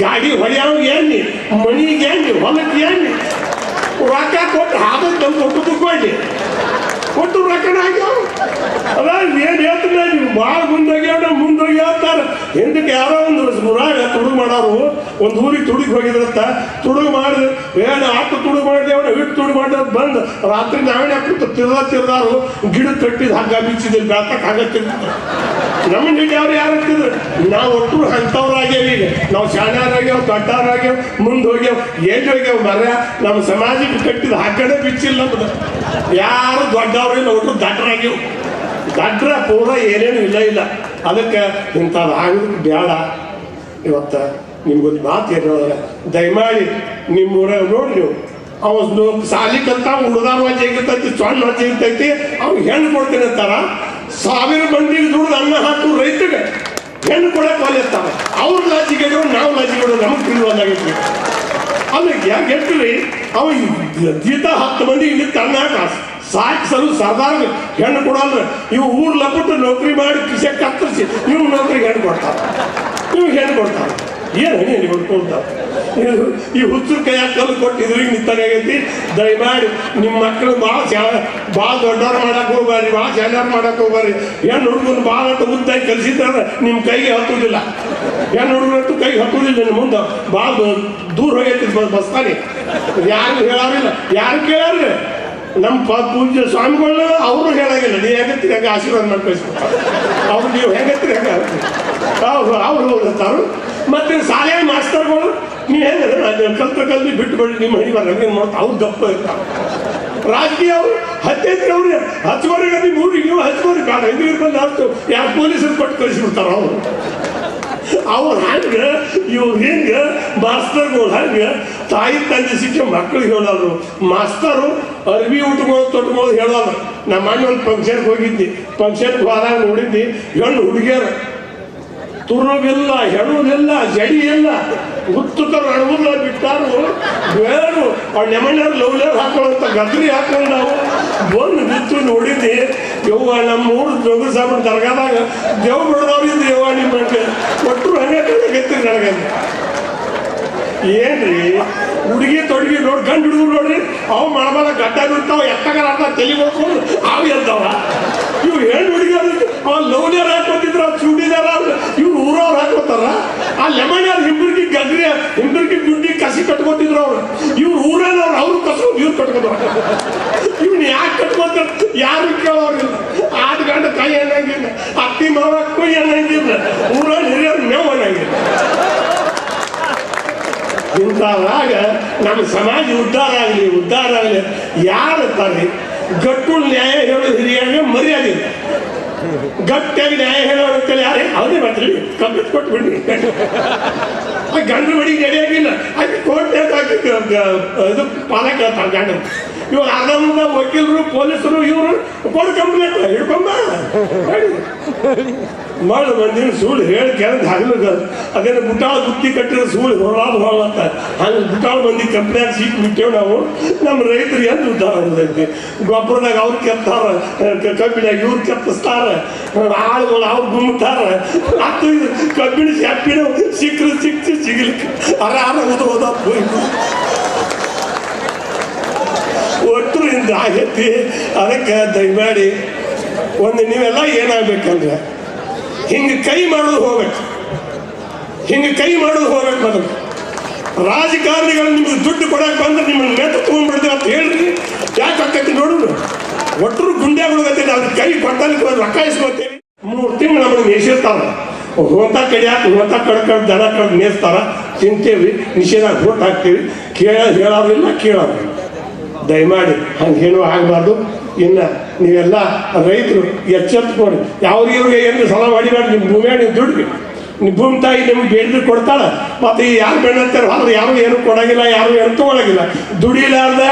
ಗಾಡಿ ಹೊಡೆಯೋ ಎಣ್ಣಿ, ಮನಿಗೆ ಏನ್ರಿ ಹೊಲಕ್ಕೆ ಎಣ್ಣಿ. ರೊಕ್ಕ ಕೊಟ್ಟು ಹಾದಕ್ಕೆ ತಂದು ಕೊಟ್ಟು ತಗೊಂಡು ಕೊಟ್ಟು ರೊಕ್ಕನ ಆಗ್ಯಾವ ಅದ ಏನು ಭಾಳ ಮುಂದೋಗ್ಯಾವ ಮುಂದೋಗಿ ಹೇಳ್ತಾರೆ ಹಿಂದಕ್ಕೆ ಯಾರೋ ಒಂದು ಮುರಾಗ ತುಡುಗು ಮಾಡೋರು. ಒಂದು ಊರಿಗೆ ತುಡುಗಿ ಹೋಗಿದ್ರಂತ. ತುಡುಗು ಮಾಡಿದ್ರು ಏನು ಆತು ತುಡುಗು ಮಾಡಿದೇವಣ ಹಿಟ್ಟು ತುಡುಗು ಮಾಡಿದ್ ಬಂದು ರಾತ್ರಿ ನಾವೇ ಹಾಕ್ಬಿಟ್ಟು ತಿರ್ದ ತಿರ್ದಾರು ಗಿಡ ಕಟ್ಟಿದ ಹಗ್ಗ ಬಿಚ್ಚಿದ್ರು ಬೆಳ್ತಕ್ಕೆ ಹಗ್ಗ ನಮ್ಮ ಹಿಡಿಯವ್ರು ಯಾರು ಇರ್ತಿದ್ರು ನಾವು ಒಟ್ಟು ಅಂಥವ್ರಾಗ್ಯಾವ ನಾವು ಶಾಣ್ಯಾರಾಗ್ಯಾವ ದೊಡ್ಡವ್ರಾಗ್ಯಾವ ಮುಂದೆ ಹೋಗ್ಯಾವ, ಎಲ್ಲಿ ಹೋಗ್ಯಾವ ಮರ ನಮ್ಮ ಸಮಾಜಕ್ಕೆ ಕಟ್ಟಿದ ಹಾಕಡೆ ಬಿಚ್ಚಿಲ್ಲ ನಮ್ದು. ಯಾರು ದೊಡ್ಡವ್ರಿಲ್ಲ ಒಟ್ಟು ದಡ್ಡರಾಗ್ಯಾವ ದಡ್ರ ಪೂರ ಏನೇನು ಇಲ್ಲ ಇಲ್ಲ. ಅದಕ್ಕೆ ಇಂಥದ್ದು ಆಗೋದಕ್ಕೆ ಬೇಡ ಇವತ್ತು ನಿಮ್ಗೊಂದು ಮಾತು ಹೇಳೋದ್ರೆ ದಯಮಾಡಿ ನಿಮ್ಮ ನೋಡ್ರಿ ನೋಡಿ ನೀವು. ಅವನು ಸಾಲಿ ಕಲ್ತ ಹುಡುಗಾರ ವಜ್ಜೆ ಇರ್ತೈತಿ ಸಣ್ಣ ವಜ್ಜೆ ಇರ್ತೈತಿ ಅವ್ನು ಹೆಣ್ಣು ಕೊಡ್ತೀನಿ ಅಂತಾರ. ಸಾವಿರ ಬಂಡಿ ದುಡ್ದು ಅನ್ನ ಹಾಕು ರೈತರಿಗೆ. ಹೆಣ್ಣು ಕೊಡಕ್ಕೆ ಒಲಿಸ್ತಾರ ಅವ್ರ ಲಾಜಿಗೆ ನಾವು ಲಾಜಿಗೆ ನಮಗೆ ತಿಳಿವಲ್ಲಾಗೈತಿ ಅಲ್ಲಿ, ಯಾಕೆ ಹೇಳ್ತೀವಿ ಅವ ಜೀತ ಹತ್ತು ಮಂದಿ ಇಲ್ಲಿ ತನ್ನ ಸಾಕು ಸಲು ಸರ್ದಾರ್ ಹೆಣ್ಣು ಕೊಡಲ್ಲ ಇವು ಊರ್ ಲಪಟ್ಟು ನೌಕರಿ ಮಾಡಿ ಕಿಸೆ ಕತ್ತರಿಸಿ ಇವು ನೌಕರಿಗೆ ಹೆಣ್ಣು ಕೊಡ್ತಾರೆ. ಇವು ಹೆಣ್ಣು ಕೊಡ್ತಾರೆ. ಏನು ಏನು ಅಂತ? ಈ ಹುಚ್ಚು ಕೈಯಾಗ ಕಲ್ಲು ಕೊಟ್ಟಿದ್ರು ಈಗ ನಿಂತಾಗೈತಿ ದಯಮಾಡಿ ನಿಮ್ಮ ಮಕ್ಕಳು ಭಾಳ ಶಾಲ ಭಾಳ ದೊಡ್ಡವ್ರು ಮಾಡಕ್ಕೆ ಹೋಗ್ಬಾರಿ ಭಾಳ ಶಾಲ್ಯಾರು ಮಾಡಕ್ಕೆ ಹೋಗ್ಬಾರಿ ಹೆಣ್ಣು ಹುಡುಗನ ಭಾಳ ಅಂತ ಮುದ್ದಾಗಿ ಕಲಿಸಿದ್ರೆ ನಿಮ್ಮ ಕೈಗೆ ಹತ್ತುದಿಲ್ಲ. ಹೆಣ್ಣು ಹುಡುಗರಂತೂ ಕೈಗೆ ಹತ್ತುದಿಲ್ಲ ನಿಮ್ಮ ಮುಂದೆ. ಭಾಳ ದೂರ ಹೋಗೈತಿ ಬಸ್ ಬಸ್ತಾನೆ ಯಾರು ಹೇಳಾರಿಲ್ಲ. ಯಾರು ಕೇಳಾರ್ರಿ ನಮ್ಮ ಪ ಪೂಜ್ಯ ಸ್ವಾಮಿಗಳು ಅವರು ಹೇಳಾಗಿಲ್ಲ. ನೀವು ಹೆಂಗತ್ತೀರಿ? ಹಂಗೆ ಆಶೀರ್ವಾದ ಮಾಡಿ ಕಳಿಸ್ಬೇಕು? ಅವ್ರು ನೀವು ಹೆಂಗತ್ತೀರಿ? ಹಂಗೆ ಅವ್ರು ಅವ್ರು ಹೋಗ್ತಾರು ಮತ್ತೆ ಶಾಲೆಯ ಮಾಸ್ತರ್ಗಳು, ನೀವು ಹೆಂಗಂದ್ರೆ ನಾನು ಕಲ್ತ ಕಲ್ತು ಬಿಟ್ಟು ಬಿಡಿ, ನಿಮ್ಮ ಹಣಿ ಬರಂಗೆ ಮಾಡ್ತಾ ಅವ್ರು ದಪ್ಪ ಇರ್ತಾರೆ. ರಾಜಕೀಯ ಅವರು ಹತ್ತೈತ್ರಿ ಅವ್ರು ಹಚ್ಕೋರಿ ನೀವು ಮೂರು ನೀವು ಹಚ್ಕೋರಿ ಬೇಡ. ಹಿಂದೆ ಇರ್ಕೊಂಡು ಹತ್ತು ಯಾರು ಪೊಲೀಸರು ಕೊಟ್ಟು ಕಳಿಸ್ಬಿಡ್ತಾರ ಅವರು? ಅವ್ರು ಹಂಗೆ, ಇವ್ರು ಹಿಂಗೆ ಮಾಸ್ತರ್ಗಳು. ಹಂಗೆ ತಾಯಿ ತಂದೆ ಸಿಕ್ಕಿ ಮಕ್ಕಳಿಗೆ ಹೇಳೋದು ಮಾಸ್ತರು ಅರ್ಬಿ ಉಟ್ಕೊಂಡು ತೊಟ್ಕೊಂಡು ಹೇಳೋದು ನಮ್ಮ ಅಣ್ಣ ಒಂದು ಫಂಕ್ಷನ್ಗೆ ಹೋಗಿದ್ದಿ. ಫಂಕ್ಷನ್ಗೆ ಹೋದಾಗ ನೋಡಿದ್ದಿ, ಹೆಣ್ಣು ಹುಡುಗಿಯರು. ತುರುಗಿಲ್ಲ, ಹೆಣುದಿಲ್ಲ ಜಡಿ ಇಲ್ಲ ಉತ್ತುಕ ನಡುವುಲ್ಲ ಬಿಟ್ಟಾರು. ಬೇರು ಅವ್ರ ನೆಮಣ್ಯರು ಲವ್ಲೇರ್ ಹಾಕೊಳ್ಳೋಂಥ ಗದ್ರಿ ಹಾಕೊಂಡು ನಾವು ಬಂದು ಬಿತ್ತು ನೋಡಿದ್ದಿ, ಯವ್ವ, ನಮ್ಮ ಊರು ಜೋಗ ಸಾಬ್ ದರ್ಗಾದಾಗ ದೇವ್ ಬಿಡದವ್ರು ಇದ್ದು ಯವ್ವ ನಿಮ್ಮ ಕೊಟ್ಟರು ಹಂಗೆ ಕಲಿಗತ್ತಿ ನನಗೆ ಏನ್ರಿ? ಹುಡುಗಿ ತೊಡಗಿ ನೋಡಿ, ಗಂಡು ಹುಡುಗರು ನೋಡ್ರಿ, ಅವು ಮಾಡಬಾರ ಗಡ್ಡ ಬಿಡ್ತಾವ ಎತ್ತಗಾರ ತಲೆ ಬರ್ಕೊಂಡು ಅವು ಎದ್ದಾವ ಇವು ಹೆಣ್ಣು ಹುಡುಗಿ ಅವ ಲವ್ಲಿಯರ್ ಇಂಥವಾಗ ನಮ್ಮ ಸಮಾಜ ಉದ್ಧಾರ ಆಗಲಿ ಉದ್ಧಾರ ಆಗಲಿ. ಯಾರು ತಾನೆ ಗಟ್ಟು ನ್ಯಾಯ ಹೇಳೋ ಹಿರಿಯರಿಗೆ ಮರ್ಯಾದೆ. ಗಟ್ಟಿಯಾಗಿ ನ್ಯಾಯ ಹೇಳೋರು ಅಂತೇಳಿ ಯಾರೇ ಅವನೇ ಬರ್ತೀವಿ ಕಂಪ್ಲೀಟ್ ಕೊಟ್ಬಿಡಿ ಆ ಗಂಡು ಬಡಿ ನಡೆಯಾಗಿಲ್ಲ ಅದು ಕೋರ್ಟ್ ಇದು ಪಾಲಕ ಗಂಡ. ಇವಾಗ ಅರ್ಧ ವಕೀಲರು, ಪೊಲೀಸರು, ಇವರು ಕೊಡು ಕಂಪ್ಲೇಂಟ್ ಹಿಡ್ಕೊಂಬ ಮಾಡು ಮಂದಿನ ಸುಳ್ಳು ಹೇಳಿ ಕೇಳಿದ ಹಗಲು ಅದೇನು ಗುಟಾಳ ಬುತ್ತಿ ಕಟ್ಟಿದ್ರೆ ಸುಳ್ಳು ಹೊರಲಾದ ಹೊರಲತ್ತ ಹಂಗೆ ಗುಟಾಳ ಮಂದಿ ಕಂಪ್ನಿಯಾಗ ಸೀಟ್ ಬಿಟ್ಟೇವು ನಾವು. ನಮ್ಮ ರೈತರು ಎಂದು ಉದ್ದಾರ ಆಗ್ತೈತಿ ಗೊಬ್ಬರದಾಗ ಅವ್ರು ಕೆತ್ತಾರ ಕಬ್ಬಿನಾಗ ಇವ್ರು ಕೆತ್ತಿಸ್ತಾರ. ಆಳುಗಳು ಅವ್ರು ಗುಮ್ತಾರ. ಅದು ಕಬ್ಬಿಣ ಶಾಪಿನ ಸಿಕ್ಕರು ಸಿಕ್ತು ಸಿಗಲಿಕ್ಕೆ. ಅರ ಅರ ಉದ ಹೋದ ಆಗೈತಿ ಅದಕ್ಕೆ ದಯಮಾಡಿ ಒಂದು ನೀವೆಲ್ಲ ಏನಾಗ್ಬೇಕಂದ್ರೆ, ಹಿಂಗೆ ಕೈ ಮಾಡೋದು ಹೋಗ್ಬೇಕು. ಹಿಂಗೆ ಕೈ ಮಾಡೋದು ಹೋಗ್ಬೇಕು ಮೊದಲು. ರಾಜಕಾರಣಿಗಳು ನಿಮ್ಗೆ ದುಡ್ಡು ಕೊಡಕ್ಕೆ ಬಂದ್ರೆ ನಿಮ್ಮನ್ನು ಮೆತ್ತ ತೊಗೊಂಡ್ಬಿಡ್ತೀವಿ ಅಂತ ಹೇಳ್ರಿ. ಯಾಕೆ ಆಕೈತಿ ನೋಡು ಒಟ್ಟರು ಗುಂಡ್ಯಾಗಳು ಗತಿ ಅದ್ರ ಕೈ ಕೊಟ್ಟಲ್ಲಿ ರೊಕ್ಕ ಇಸ್ಕೊತೀವಿ ಮೂರು ತಿಂಗಳು ನಮಗೆ ಮೇಯಿಸಿರ್ತಾರ ಹೋತ ಕಡಿಯಾಕ ಹೋತ ಕಡ್ಕೊಂಡು ದನ ಕಡ್ ಮೇಯಿಸ್ತಾರ. ತಿಂತೇವಿ, ನಿಷೇಧ ಹೋಟ್ ಹಾಕ್ತೀವಿ. ಕೇಳ ಹೇಳೋದಿಲ್ಲ ಕೇಳೋರಿಲ್ಲ. ದಯಮಾಡಿ ಹಂಗೇನು ಆಗಬಾರ್ದು. ಇನ್ನು ನೀವೆಲ್ಲ ರೈತರು ಎಚ್ಚೆತ್ಕೊಡಿ ಯಾವ್ರಿಗೆ ಇವ್ರಿಗೆ ಏನು ಸಲ ನಿಮ್ಮ ಭೂಮಿಯಾಗ ನೀವು ದುಡ್ಡು ನಿಮ್ಮ ಭೂಮಿ ತಾಯಿ ನಿಮ್ಗೆ ಬೇಡಿದ್ರೆ ಕೊಡ್ತಾಳೆ. ಮತ್ತು ಈ ಯಾರು ಅಂತಾರೆ ಹೊರಗೆ ಯಾರು ಏನು ಕೊಡಂಗಿಲ್ಲ, ಯಾರು ಏನು ತೊಗೊಳಂಗಿಲ್ಲ. ದುಡಿಲಾರ್ದ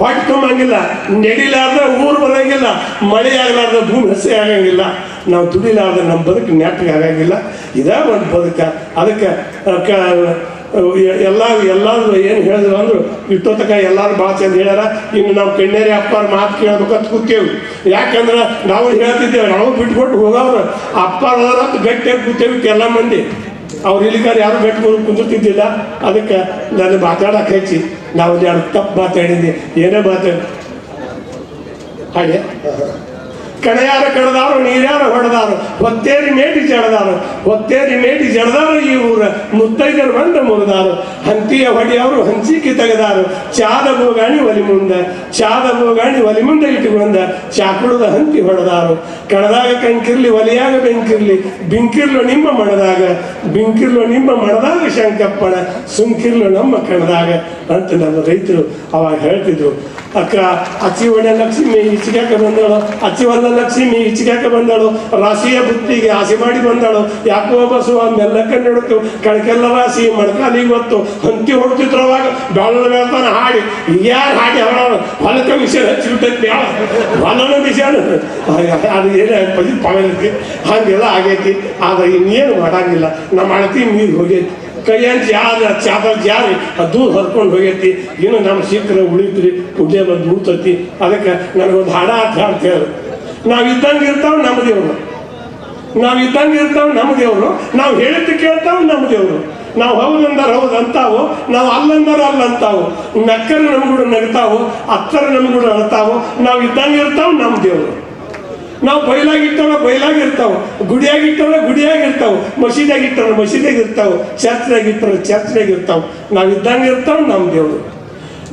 ಹೊಟ್ಟೆ ತುಂಬಂಗಿಲ್ಲ, ನಡಿಲಾರ್ದ ಊರು ಬರಂಗಿಲ್ಲ, ಮಳೆ ಆಗಲಾರ್ದ ಭೂಮಿ ಹಸಿ ಆಗಂಗಿಲ್ಲ. ನಾವು ದುಡಿಲಾರ್ದ ನಮ್ಮ ಬದುಕು ನೆಟ್ಟಿಗೆ ಆಗಂಗಿಲ್ಲ. ಇದೇ ಒಂದು ಬದುಕ. ಅದಕ್ಕೆ ಎಲ್ಲ ಎಲ್ಲಾರು ಏನು ಹೇಳಿದ್ರು ಅಂದ್ರು, ಇಷ್ಟೊತ್ತಕ ಎಲ್ಲಾರು ಭಾಳ ಚಂದ ಹೇಳ್ಯಾರ, ಇನ್ನು ನಾವು ಕಣ್ಣೇರಿ ಅಪ್ಪಾರ ಮಾತು ಕೇಳ್ಬೇಕಂತ ಕೂತೇವು. ಯಾಕಂದ್ರೆ ನಾವು ಹೇಳ್ತಿದ್ದೇವೆ, ನಾವು ಬಿಟ್ಕೊಟ್ಟು ಹೋಗವ್ರು ಅಪ್ಪಾರ ಗಟ್ಟಿಯಾಗಿ ಕೂತೇವಿ ಎಲ್ಲ ಮಂದಿ. ಅವ್ರು ಇಲ್ಲಿಗಾರ ಯಾರು ಬೆಟ್ಕೊಂಡು ಕುಂದಿರ್ತಿದ್ದಿಲ್ಲ. ಅದಕ್ಕೆ ನಾನು ಮಾತಾಡಕ್ಕೆ ಹೆಚ್ಚಿ ನಾವು ಯಾರು ತಪ್ಪು ಮಾತಾಡಿದ್ದೆ ಏನೇ ಮಾತಾಡಿ ಹಾಗೆ? ಕಣಯಾರ ಕಡದಾರು, ನೀರ್ಯಾರ ಹೊಡೆದಾರು, ಹೊತ್ತೇರಿ ಮೇಟಿ ಜಡದಾರು, ಹೊತ್ತೇರಿ ಮೇಟಿ ಜಡದಾರು ಈ ಊರ. ಮುತ್ತೈದರು ಬಂದು ಮುರಿದಾರು. ಹಂತಿಯ ಹೊಡೆಯವರು ಹಂಚಿಕೆ ತೆಗೆದಾರು. ಚಾದ ಬೋಗಾಣಿ ಒಲಿ ಮುಂದ, ಚಾದ ಬೋಗಾಣಿ ಒಲಿ ಮುಂದೆ ಇಟ್ಟುಕೊಂಡ ಚಾಕುಳದ ಹಂತಿ ಹೊಡೆದಾರು. ಕಣದಾಗ ಕಂಕಿರ್ಲಿ, ಒಲಿಯಾಗ ಬೆಂಕಿರ್ಲಿ, ಬಿಂಕಿರ್ಲು ನಿಮ್ಮ ಮಣದಾಗ, ಬಿಂಕಿರ್ಲು ನಿಮ್ಮ ಮಣದಾಗ ಶಂಕಪ್ಪಣ ಸುಂಕಿರ್ಲು ನಮ್ಮ ಕಣದಾಗ ಅಂತ ನಮ್ಮ ರೈತರು ಅವಾಗ ಹೇಳ್ತಿದ್ರು. ಅಕ್ಕ, ಅಚ್ಚಿ ಒಳ್ಳೆ ಲಕ್ಷ್ಮಿ ಹಿಚ್ಚಿಗೆ ಬಂದಳು, ಅಚ್ಚಿ ಒಳ್ಳೆ ಲಕ್ಷ್ಮಿ ಇಚ್ಚಿಗ್ಯಾಕ ಬಂದಳು. ರಾಶಿಯ ಬುತ್ತಿಗೆ ಆಸೆ ಮಾಡಿ ಬಂದಳು. ಯಾಕೋ ಬಸವ ಮೆಲ್ಲಕ್ಕ ನಡುತ್ತು ಕಣಕೆಲ್ಲ ರಾಶಿ ಮಡಕಾಲಿ ಗೊತ್ತು ಹಂತಿ ಹೊಡ್ತಿದ್ರು ಅವಾಗ ಬೆಳ್ಳ ಬೆಳ್ತಾನ ಹಾಡಿ. ಯಾರು ಹಾಡಿ ಅವಳು ಹೊಲಕ ವಿಷಯ ಹಚ್ಚಿಬಿಟ್ಟೈತಿ ಹೊಲನ ವಿಷಯ ಅದು ಏನೇ ಪಾಗೈತಿ ಹಂಗೆಲ್ಲ ಆಗೈತಿ. ಆದ್ರೆ ಇನ್ನೇನು ಮಾಡಂಗಿಲ್ಲ. ನಮ್ಮ ಅಳತಿ ನೀರು ಹೋಗೈತಿ. ಕೈಯಂತ ಯಾರ ಚಾದರ್ ಜಾರಿ ಅದು ಹರ್ಕೊಂಡು ಹೋಗೈತಿ. ಇನ್ನು ನಮ್ಮ ಶೀಘ್ರ ಉಳಿತ್ರಿ. ಪುಣ್ಯ ಬಂದು ಉಳ್ತೈತಿ ಅದಕ್ಕೆ ನನಗೊಂದು ಹಾಡ ಅಂತ ಹೇಳ್ತೇವೆ ನಾವು ಇದ್ದಂಗೆ ಇರ್ತಾವ ನಮ್ಮ ದೇವರು. ನಾವು ಇದ್ದಂಗೆ ಇರ್ತಾವ ನಮ್ಮ ದೇವರು. ನಾವು ಹೇಳಿದ್ದು ಕೇಳ್ತಾವ ನಮ್ಮ ದೇವರು. ನಾವು ಹೌದಂದಾರ ಹೌದು ಅಂತಾವು, ನಾವು ಅಲ್ಲಂದಾರ ಅಲ್ಲ ಅಂತಾವು ನಮ್ಮ ನಮ್ಗೂಡ ನಗ್ತಾವು, ಅತ್ತರ ನಮ್ಗೂಡ ಅಳ್ತಾವು ನಾವು ಇದ್ದಂಗೆ ಇರ್ತಾವ ನಮ್ಮ ದೇವರು. ನಾವು ಬಯಲಾಗಿಟ್ಟವ ಬಯಲಾಗಿರ್ತಾವ ಗುಡಿಯಾಗಿಟ್ಟವ ಗುಡಿಯಾಗಿರ್ತಾವ ಮಸೀದಾಗಿಟ್ಟವ ಮಸೀದಾಗಿರ್ತಾವ ಇಟ್ಟವ ಮಸೀದಿಯಾಗ ಇರ್ತಾವ ಚರ್ಚ್ನಾಗ ಇಟ್ಟವ ಚರ್ಚ್ನಾಗ ಇರ್ತಾವ ನಾವು ಇದ್ದಂಗೆ ಇರ್ತಾವ ನಮ್ಮ ದೇವರು.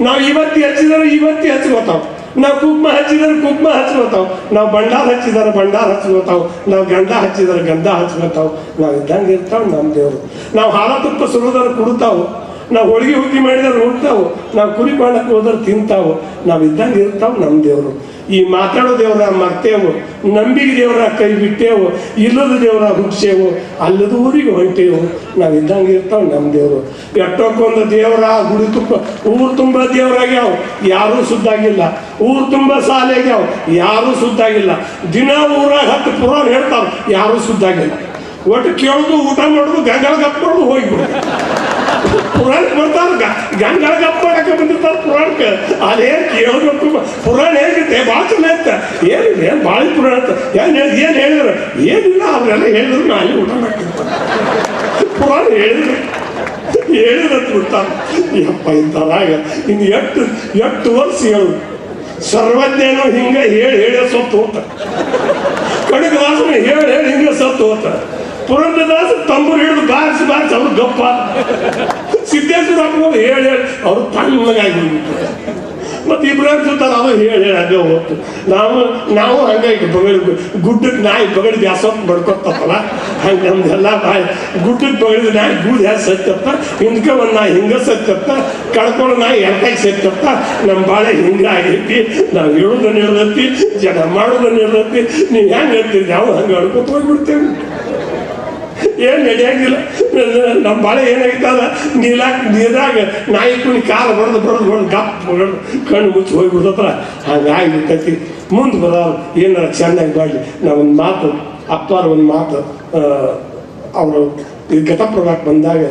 ನಾವು ಇವತ್ತಿ ಹಚ್ಚಿದ್ರೆ ಇವತ್ತಿ ಹಚ್ಕೋತಾವ. ನಾವು ಕುಂಕುಮ ಹಚ್ಚಿದ್ರೆ ಕುಂಕುಮ ಹಚ್ಕೋತಾವ್ ನಾವು ಬಂಡಾರ ಹಚ್ಚಿದಾರೆ ಬಂಡಾರ ಹಚ್ಕೋತಾವ್ ನಾವು ಗಂಡ ಹಚ್ಚಿದ್ರೆ ಗಂಧ ಹಚ್ಕೋತಾವ್ ನಾವು ಇದ್ದಂಗೆ ಇರ್ತಾವ ನಮ್ಮ ದೇವರು. ನಾವು ಹಾಲ ತುಪ್ಪ ಸುರಿದ್ರೆ ಕುಡ್ತಾವು. ನಾವು ಹೋಳಿಗೆ ಹುಗ್ಗಿ ಮಾಡಿದ್ರೆ ಉಣ್ತಾವು ನಾವು ಕುರಿ ಮಾಡಕ್ಕೆ ಹೋದ್ರೆ ತಿಂತಾವು ನಾವು ಇದ್ದಂಗೆ ಇರ್ತಾವೆ ನಮ್ಮ ದೇವರು. ಈ ಮಾತಾಡೋ ದೇವರ ಮರ್ತೇವು ನಂಬಿಕೆ ದೇವರ ಕೈ ಬಿಟ್ಟೇವು, ಇಲ್ಲದ ದೇವರ ಹುಡ್ಸೇವು ಅಲ್ಲದ ಊರಿಗೆ ಹೊಂಟೇವು ನಾವು ಇದ್ದಂಗೆ ಇರ್ತಾವೆ ನಮ್ಮ ದೇವರು. ಎಟ್ಟೊಕ್ಕೊಂದು ದೇವರ, ಗುಡಿ ತುಂಬ, ಊರು ತುಂಬ ದೇವರಾಗ್ಯಾವ, ಯಾರೂ ಸುದ್ದಾಗಿಲ್ಲ ಊರು ತುಂಬ ಸಾಲಾಗ್ಯಾವ, ಯಾರೂ ಸುದ್ದಾಗಿಲ್ಲ ದಿನ ಊರಾಗ ಹತ್ತು ಪುರಾಣ ಹೇಳ್ತಾವ ಯಾರೂ ಸುದ್ದಾಗಿಲ್ಲ ಒಟ್ಟು ಕೇಳೋದು ಊಟ ಮಾಡೋದು ಗಂಗಳ ಗಪ್ಪಡೋದು ಹೋಗ್ಬಿಡ್ತು ಪುರಾಣ ಬರ್ತಾರ ಗಂಗಳ ಗಪ್ಪ ಮಾಡಕ್ಕೆ ಬಂದಿರ್ತಾರ ಪುರಾಣಕ್ಕೆ. ಅದೇ ಕೇಳಬೇಕು ಪುರಾಣ ಹೇಗಿತ್ತೆ ಭಾಳ ಚಲೋ ಇತ್ತ ಬಾಳಿ ಭಾಳ ಪುರಾಣ ಅಂತ. ಏನು ಏನು ಹೇಳಿದ್ರು? ಏನಿಲ್ಲ, ಅವರೆಲ್ಲ ಹೇಳಿದ್ರು ನಾ ಅಲ್ಲಿ ಊಟ ಮಾಡ್ತೀನಿ. ಪುರಾಣ ಹೇಳಿದ್ರು. ಹೇಳಿದ್ರೆ ಬಿಡ್ತಾರ ಯಪ್ಪ ಇಂಥದಾಗ ಇನ್ನು ಎಷ್ಟು ಎಷ್ಟು ವರ್ಷ ಹೇಳು. ಸರ್ವಜ್ಞನೋ ಹಿಂಗೆ ಹೇಳಿ ಹೇಳಿ ಸತ್ತು ಹೋಗ್ತ ಕಡಗದಾಸನ ಹೇಳಿ ಹೇಳಿ ಹಿಂಗೆ ಸತ್ತು ಹೋಗ್ತ ಪುರಂದದಾಸ ತಂಬೂರು ಹಿಡಿದು ಬಾರಿಸಿ ಬಾರಿಸಿ ಅವ್ರು ಗಪ್ಪ. ಸಿದ್ದೇಶ್ವರ ಹೇಳಿ ಹೇಳಿ. ಅವ್ರು ತಣ್ಣಗಾಗಿ ಹೋಗ್ಬಿಟ್ಟು ಮತ್ತೆ ಇಬ್ರಾಹಿಂ ಸುಲ್ತಾನ್ ಅವ ಹೇಳಿ ಹಂಗೆ ಹೋಗ್ತು. ನಾವು ನಾವು ಹಂಗೆ ಈಗ ಬಗಡಿ ಗುಡ್ಡಕ್ಕೆ ನಾಯಿ ಬಗಡಿ ಬ್ಯಾಸೋತ್ ಬಡ್ಕೊತಪ್ಪಲ್ಲ ಹಂಗೆ ನಮ್ದೆಲ್ಲ ಬಾಯಿ. ಗುಡ್ಡಕ್ಕೆ ಬಗಡಿದ ನಾಯಿ ಗೂಡು ಹ್ಯಾ ಸತ್ತಪ್ಪ? ಹಿಂದ್ಕೆ ಒಂದು ನಾಯಿ ಹಿಂಗೆ ಸತ್ತಪ್ಪ? ಕಳ್ಕೊಂಡು ನಾಯಿ ಎರ್ಕಾಯಿ ಸತ್ತಪ್ಪ? ನಮ್ಮ ಬಾಳೆ ಹಿಂಗೆ ಆಗೈತಿ ನಾವು ಹೇಳೋದನ್ನ ಹೇಳ್ದತ್ತಿ ಜನ ಮಾಡೋದನ್ನ ಹೇಳ್ದತ್ತಿ ನೀವು ಹೆಂಗೆ ಹೇಳ್ತೀರಿ? ನಾವು ಹಂಗೆ ಅಡ್ಕೊತ ಹೋಗ್ಬಿಡ್ತೇವೆ. ಏನ್ ನಡೆಯಾಗಿಲ್ಲ ನಮ್ಮ ಬಾಳೆ ಏನಾಗಿತ್ತಲ್ಲ? ನೀಲಾಕ್ ನೀರಾಗ ನಾಯಿ ಕುಣಿ ಕಾಲು ಬಡ್ದು ಬಡ್ದು ಬಡ್ದು ಗಪ್ ಬಡ್ದು ಕಣ್ಣು ಮುಚ್ಚಿ ನಾಯಿ ಹಂಗಾಗಿರ್ತೈತಿ ಮುಂದೆ ಬರೋರು ಏನಾರ ಚೆನ್ನಾಗಿ ಮಾಡಲಿ. ನಾವೊಂದು ಮಾತು, ಅಪ್ಪಾರ ಒಂದು ಮಾತು ಅವರು ಈ ಘಟಪ್ರಭಾಕ್ ಬಂದಾಗ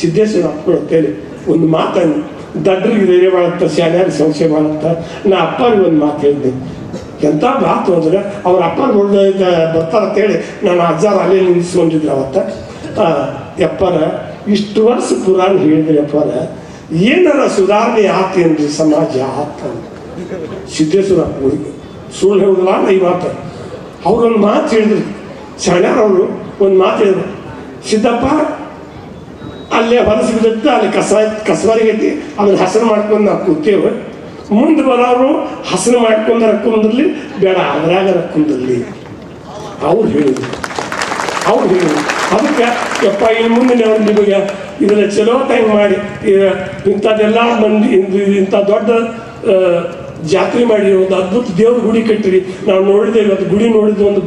ಸಿದ್ದೇಶ್ವರ ಅಪ್ಪಗಳು ಅಂತೇಳಿ ಒಂದು ಮಾತನ್ನು, ದಡ್ರಿಗೆ ಧೈರ್ಯ ಮಾಡುತ್ತ ಶಾನ್ಯಾರಿಗೆ ಸಂಶಯ ಮಾಡುತ್ತ, ನಾ ಅಪ್ಪನಿಗೆ ಒಂದು ಮಾತು ಹೇಳಿದೆ. ಎಂಥ ಮಾತು ಅಂದ್ರೆ ಅವ್ರ ಅಪ್ಪ ಬರ್ತಾರ ಅಂತೇಳಿ ನಾನು ಅಜ್ಜಾರ ಅಲ್ಲೇ ನಿಲ್ಲಿಸ್ಕೊಂಡಿದ್ರು ಅವತ್ತ. ಆ, ಯಪ್ಪನ ಇಷ್ಟು ವರ್ಷ ಪುರಾಣ ಹೇಳಿದ್ರಿ ಯಪ್ಪನ ಏನಾರ ಸುಧಾರಣೆ ಆತೇನ್ರಿ ಸಮಾಜ ಆತ ಸಿದ್ದೇಶ್ವರ ಊರಿಗೆ ಸುಳ್ಳು ಹೇಳುದಿಲ್ಲ ಈ ಮಾತು. ಅವ್ರೊಂದು ಮಾತು ಹೇಳಿದ್ರು. ಶಾಣ್ಯಾರವರು ಒಂದು ಮಾತು ಹೇಳಿದ್ರು. ಸಿದ್ದಪ್ಪ ಅಲ್ಲೇ ಹೊಲಸು ಬಿದ್ದಿತ್ತು ಅಲ್ಲಿ ಕಸ ಕಸಬಾರಿಗೈತಿ ಅದನ್ನ ಹಸರು ಮಾಡ್ಕೊಂಡು ನಾವು ಕೂತೇವೆ. ಮುಂದೆ ಬರೋರು ಹಸನ ಮಾಡ್ಕೊಂಡು ರಕ್ಕೊಂದಿರ್ಲಿ ಬೇಡ, ಅದ್ರಾಗ ರಕ್ಕೊಂದಿರ್ಲಿ ಅವ್ರು ಹೇಳಿದ್ರು. ಅವ್ರು ಹೇಳಿದ್ರು. ಅದಕ್ಕೆ, ಯಪ್ಪ, ಇನ್ನು ಮುಂದೆ ನಿಮಗೆ ಇದನ್ನ ಚಲೋ ಟೈಮ್ ಮಾಡಿ ಇಂಥದ್ದೆಲ್ಲ ಮಂದಿ, ಇಂಥ- ದೊಡ್ಡ ಜಾತ್ರೆ ಮಾಡಿ, ಒಂದು ಅದ್ಭುತ ದೇವ್ರ ಗುಡಿ ಕಟ್ಟಿರಿ. ನಾವು ನೋಡಿದೆ, ಇವತ್ತು ಗುಡಿ ನೋಡಿದ ಒಂದು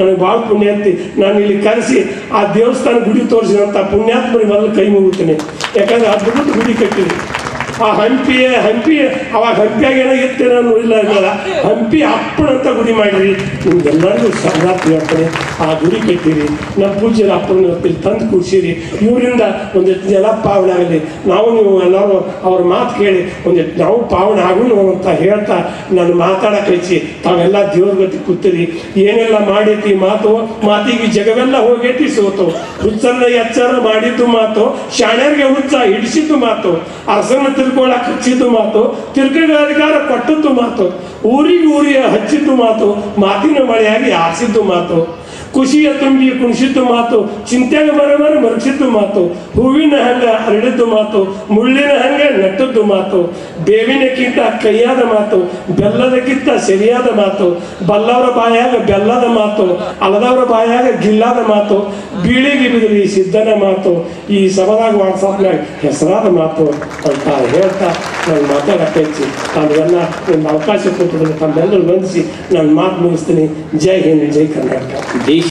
ನನಗೆ ಭಾಳ ಪುಣ್ಯ ಅಂತಿ ನಾನು ಇಲ್ಲಿ ಕರೆಸಿ, ಆ ದೇವಸ್ಥಾನ ಗುಡಿ ತೋರಿಸಿದಂಥ ಪುಣ್ಯಾತ್ಮರಿಗೆ ಮೊದಲು ಕೈ ಮುಗುತ್ತೇನೆ ಯಾಕಂದ್ರೆ ಅದ್ಭುತ ಗುಡಿ ಕಟ್ಟಿರಿ. ಆ ಹಂಪಿ ಹಂಪಿ ಅವಾಗ ಹಂಪಿಯಾಗ ಏನೋ ನಾನು ಇಲ್ಲ ಹಂಪಿ ಹಂಪಿ ಅಪ್ಪನಂತ ಗುಡಿ ಮಾಡಿರಿ. ನಿಮ್ಗೆಲ್ಲರಿಗೂ ಸಂಗಾತಿ ಹೇಳ್ತಾರೆ ಆ ಗುಡಿ ಕಟ್ಟಿರಿ. ನಮ್ಮ ಪೂಜ್ಯರ ಅಪ್ಪನ ತಂದು ಕೂಡಿಸಿರಿ ಇವರಿಂದ ಒಂದೆಷ್ಟು ಜನ ಪಾವನೆ ಆಗಲಿ. ನಾವು ನೀವು ಎಲ್ಲರೂ ಅವ್ರ ಮಾತು ಕೇಳಿ ಒಂದು ನಾವು ಪಾವನೆ ಆಗೋಣ ಅಂತ ಹೇಳ್ತಾ ನಾನು ಮಾತಾಡಕ್ಕೆ ಹಚ್ಚಿ ತಾವೆಲ್ಲ ದೇವ್ರ ಗತಿ ಕೂತೀರಿ. ಏನೆಲ್ಲ ಮಾಡೈತಿ ಮಾತು? ಮಾತಿಗೆ ಜಗವೆಲ್ಲ ಹೋಗೈತಿ ಸೋತು. ಹುಚ್ಚನ್ನ ಎಚ್ಚರ ಮಾಡಿದ್ದು ಮಾತು. ಶಾಣ್ಯರಿಗೆ ಹುಚ್ಚ ಹಿಡಿಸಿದ್ದು ಮಾತು. ಅರಸನ ತಿರ್ಕೊಳಕ್ ಹಚ್ಚಿದ್ದು ಮಾತು ತಿರ್ಕಗ ಅಧಿಕಾರ ಕೊಟ್ಟದ್ದು ಮಾತು, ಊರಿಗೆ ಊರಿಗೆ ಹಚ್ಚಿದ್ದು ಮಾತು, ಮಾತಿನ ಮಳೆಯಾಗಿ ಆರಿಸಿದ್ದು ಮಾತು. ಖುಷಿಯ ತುಂಬಿ ಕುಣಿಸಿದ್ದು ಮಾತು ಚಿಂತೆಯ ಬರಬರ ಮರಚಿದ್ದು ಮಾತು, ಹೂವಿನ ಹಂಗ ಹರಡಿದ್ದು ಮಾತು, ಮುಳ್ಳಿನ ಹಂಗ ನೆಟ್ಟದ್ದು ಮಾತು, ಬೇವಿನಕ್ಕಿಂತ ಕೈಯಾದ ಮಾತು, ಬೆಲ್ಲದಕ್ಕಿಂತ ಸರಿಯಾದ ಮಾತು, ಬಲ್ಲವರ ಬಾಯಾಗ ಬೆಲ್ಲದ ಮಾತು, ಅಲದವರ ಬಾಯಾಗ ಗಿಲ್ಲಾದ ಮಾತು, ಬೀಳಿಗೆ ಬಿದಿರಿ ಸಿದ್ಧನ ಮಾತು, ಈ ಸಭದಾಗ ವಾಟ್ಸಾಪ್ನಾಗ ಹೆಸರಾದ ಮಾತು ಅಂತ ಹೇಳ್ತಾ ನಾನು ಮಾತಾಡಕ್ಕೆ ತಾವೆಲ್ಲ ಒಂದು ಅವಕಾಶ ಕೊಟ್ಟು ತಮ್ಮೆಲ್ಲರೂ ವಂದಿಸಿ ನಾನು ಮಾತು ಮುಗಿಸ್ತೀನಿ. ಜೈ ಹಿಂದ್, ಜೈ ಕರ್ನಾಟಕ.